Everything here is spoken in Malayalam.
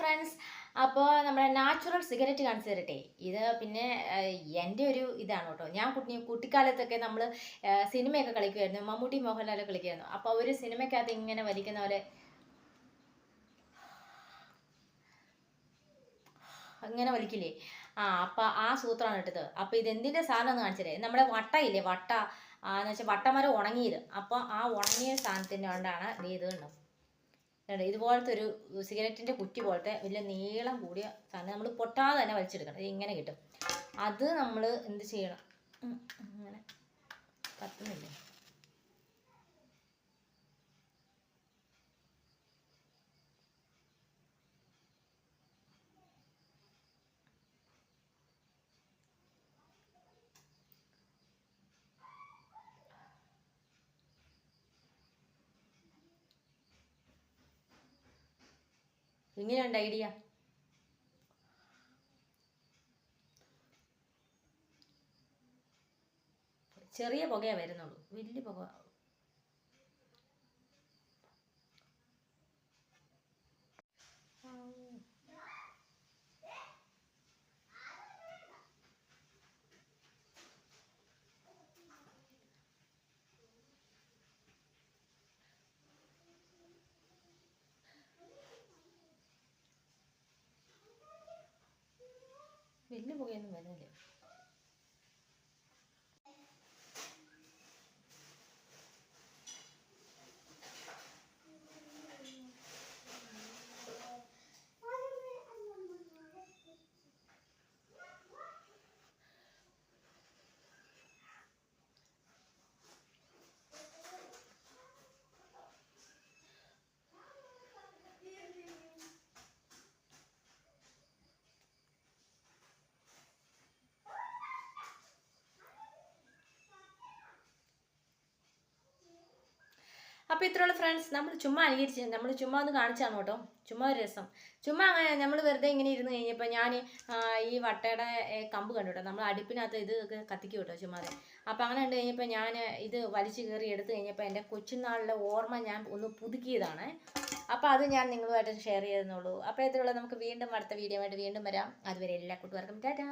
ഫ്രണ്ട്സ് അപ്പോൾ നമ്മുടെ നാച്ചുറൽ സിഗരറ്റ് കാണിച്ചു ഇത് പിന്നെ എന്റെ ഒരു ഇതാണ് കേട്ടോ. ഞാൻ കുട്ടി കുട്ടിക്കാലത്തൊക്കെ നമ്മൾ സിനിമയൊക്കെ കളിക്കുമായിരുന്നു മമ്മൂട്ടി മോഹൻലാലൊക്കെ കളിക്കുമായിരുന്നു അപ്പോൾ ഒരു സിനിമയ്ക്കകത്ത് ഇങ്ങനെ വലിക്കുന്ന പോലെ അങ്ങനെ വലിക്കില്ലേ? ആ അപ്പം ആ സൂത്രമാണ് ഇട്ടത്. അപ്പോൾ ഇതെന്തിന്റെ സാധനം എന്ന് കാണിച്ചത് നമ്മുടെ വട്ട ഇല്ലേ വട്ട എന്ന് വെച്ചാൽ വട്ടമരം ഉണങ്ങിയത്. അപ്പോൾ ആ ഉണങ്ങിയ സാധനത്തിന്റെ കൊണ്ടാണ് ഇത് കണ്ടോ കണ്ടോ? ഇതുപോലത്തെ ഒരു സിഗരറ്റിന്റെ കുറ്റി പോലത്തെ വലിയ നീളം കൂടിയ സാധനം നമ്മൾ പൊട്ടാതെ തന്നെ വലിച്ചെടുക്കണം. ഇങ്ങനെ കിട്ടും. അത് നമ്മൾ എന്ത് ചെയ്യണം? അങ്ങനെ. കത്തുന്നില്ലേ ഇങ്ങനെയുണ്ട് ഐഡിയ? ചെറിയ പുകയേ വരുന്നുള്ളൂ. വലിയ പുക വലിയ പുകയൊന്നും വരുന്നില്ല. അപ്പോൾ ഇത്രയുള്ള ഫ്രണ്ട്സ് നമ്മൾ ചുമ്മാ അനുകരിച്ച് നമ്മൾ ചുമ്മാ ഒന്ന് കാണിച്ചാണ് കേട്ടോ. ചുമ്മാ ഒരു രസം. ചുമ്മാ അങ്ങനെ നമ്മൾ വെറുതെ ഇങ്ങനെ ഇരുന്ന് കഴിഞ്ഞപ്പോൾ ഞാൻ ഈ വട്ടയുടെ കമ്പ് കണ്ടു കേട്ടോ. നമ്മൾ അടുപ്പിനകത്ത് ഇത് കത്തിക്കും കേട്ടോ ചുമ്മാതെ. അപ്പോൾ അങ്ങനെ കണ്ടു കഴിഞ്ഞപ്പോൾ ഞാൻ ഇത് വലിച്ചു കയറി എടുത്തു കഴിഞ്ഞപ്പോൾ എന്റെ കൊച്ചുനാളിലെ ഓർമ്മ ഞാൻ ഒന്ന് പുതുക്കിയതാണ്. അപ്പോൾ അത് ഞാൻ നിങ്ങളുമായിട്ട് ഷെയർ ചെയ്തെന്നുള്ളൂ. അപ്പോൾ ഇത്രയുള്ള. നമുക്ക് വീണ്ടും അടുത്ത വീഡിയോ ആയിട്ട് വീണ്ടും വരാം. അതുവരെ എല്ലാ കൂട്ടുകാർക്കും ടാറ്റാ.